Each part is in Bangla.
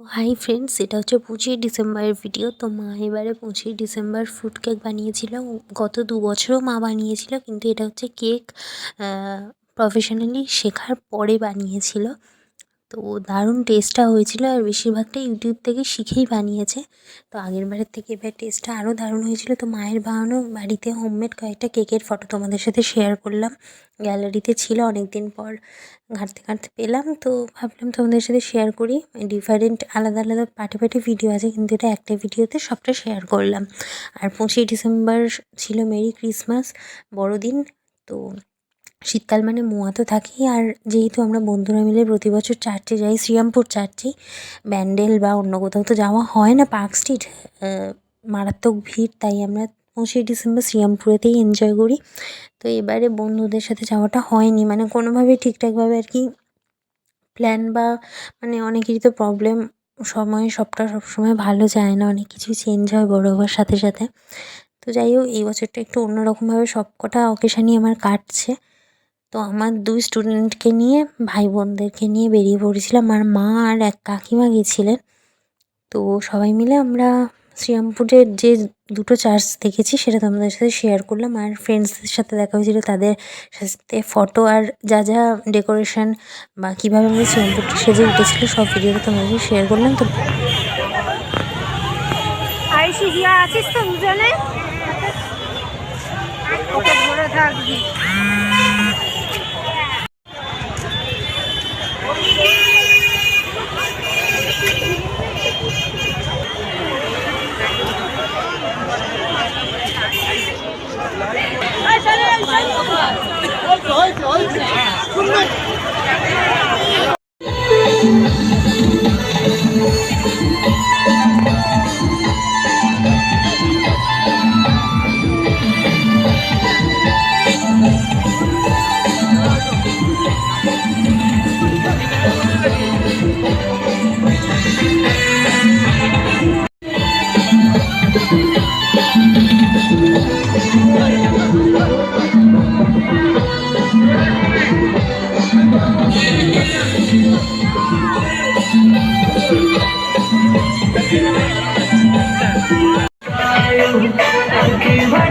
হাই ফ্রেন্ডস এটা হচ্ছে পঁচিশে ডিসেম্বরের ভিডিও তো মা এবারে পঁচিশে ডিসেম্বর ফ্রুট কেক বানিয়েছিল। গত দু বছরও মা বানিয়েছিল, কিন্তু এটা হচ্ছে কেক প্রফেশনালি শেখার পরে বানিয়েছিল। তো দারুণ টেস্টটা হয়েছিল আর বেশিরভাগটা ইউটিউব থেকে শিখেই বানিয়েছে। তো আগের বারের থেকে এবার টেস্টটা আরও দারুণ হয়েছিল। তো মায়ের বানানো বাড়িতে হোমমেড কয়েকটা কেকের ফটো তোমাদের সাথে শেয়ার করলাম। গ্যালারিতে ছিল অনেক দিন পর ঘাঁটতে ঘাঁটতে পেলাম। তো ভাবলাম তোমাদের সাথে শেয়ার করি। ডিফারেন্ট আলাদা আলাদা পার্টে পার্টে ভিডিও আছে, কিন্তু এটা একটা ভিডিওতে সবটা শেয়ার করলাম। আর পঁচিশে ডিসেম্বর ছিল মেরি ক্রিসমাস, বড়দিন। তো শীতকাল মানে মোয়া তো থাকেই, আর যেহেতু আমরা বন্ধুরা মিলে প্রতি বছর চার্চে যাই, শ্রীরামপুর চার্চে, ব্যান্ডেল বা অন্য কোথাও তো যাওয়া হয় না, পার্ক স্ট্রিট মারাত্মক ভিড়, তাই আমরা পঁচিশে ডিসেম্বর শ্রীরামপুরেতেই এনজয় করি। তো এবারে বন্ধুদের সাথে যাওয়াটা হয়নি মানে কোনোভাবে ঠিকঠাকভাবে আর কি প্ল্যান বা মানে অনেকেরই তো প্রবলেম সময় সবটা সবসময় ভালো যায় না, অনেক কিছু চেঞ্জ হয় বড় হওয়ার সাথে সাথে। তো যাই হোক, এই বছরটা একটু অন্যরকমভাবে সব কটা অকেশানই আমার কাটছে। তো আমার দুই স্টুডেন্টকে নিয়ে ভাই বোনদেরকে নিয়ে বেরিয়ে পড়েছিলাম আর মা আর এক কাকিমা গেছিলেন। তো সবাই মিলে আমরা শ্রীরামপুরের যে দুটো চার্চ দেখেছি সেটা তোমাদের সাথে শেয়ার করলাম আর ফ্রেন্ডসদের সাথে দেখা হয়েছিল তাদের সাথে ফটো আর যা যা ডেকোরেশন বা কীভাবে আমরা শ্রীরামপুরটা সেজে উঠেছিল সব ভিডিওটা তোমাদের শেয়ার করলাম। তো আছিস তো দুজনে? ধরে থাকবি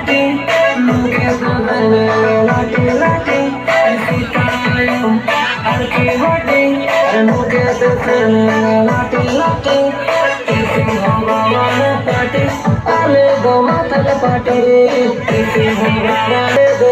लाटे लूटे दुल्हन लाटे लाटे ऐसी तारों अड़के होटे लूटे दुल्हन लाटे लाटे ऐसी हवावान पाटे अले दो मातल पाटे ऐसी हवावान दो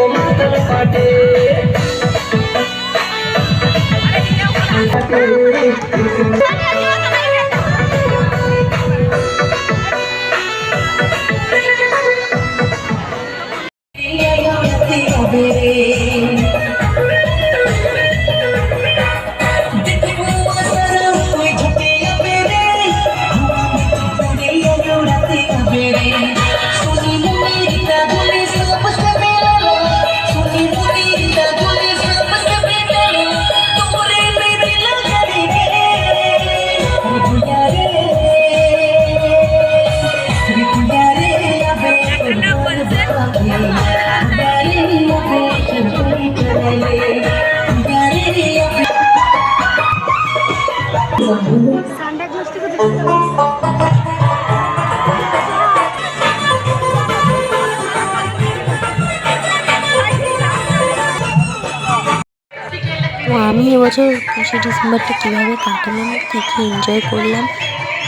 আমি এবছর পঁচিশে ডিসেম্বরটা কীভাবে কাটালাম, কী কী এনজয় করলাম,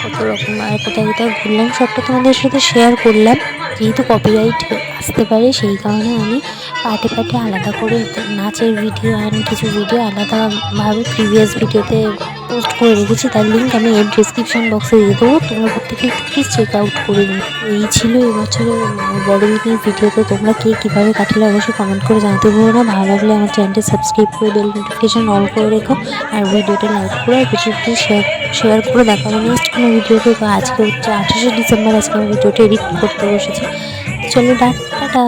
কত রকম আর কোথায় কোথায় ঘুরলাম, সবটা তোমাদের সাথে শেয়ার করলাম। যেহেতু কপিরাইট আসতে পারে, সেই কারণে আমি পার্টে পার্টে আলাদা করে নাচের ভিডিও আর কিছু ভিডিও আলাদাভাবে প্রিভিয়াস ভিডিওতে পোস্ট করে রেখেছি, তার লিঙ্ক আমি এর ডিসক্রিপশন বক্সে দিয়ে দেবো। তোমরা প্রত্যেকে প্লিজ চেক আউট করে নিও। এই ছিল এবছরের বড়দিনের ভিডিওতে তোমরা কে কীভাবে কাটালে অবশ্যই কমেন্ট করে জানাতে ভুলো না। ভালো লাগলে আমার চ্যানেলটি সাবস্ক্রাইব করে বেল নোটিফিকেশান অল করে রেখো। আর ভিডিওটা লাইক করে আর কিছু একটু শেয়ার শেয়ার করে দেখাবো নেক্সট কোনো ভিডিওতে আজকে হচ্ছে আঠাশে ডিসেম্বর, আজকে আমি ভিডিওটা এডিট করতে বসেছি। চলো টাটা।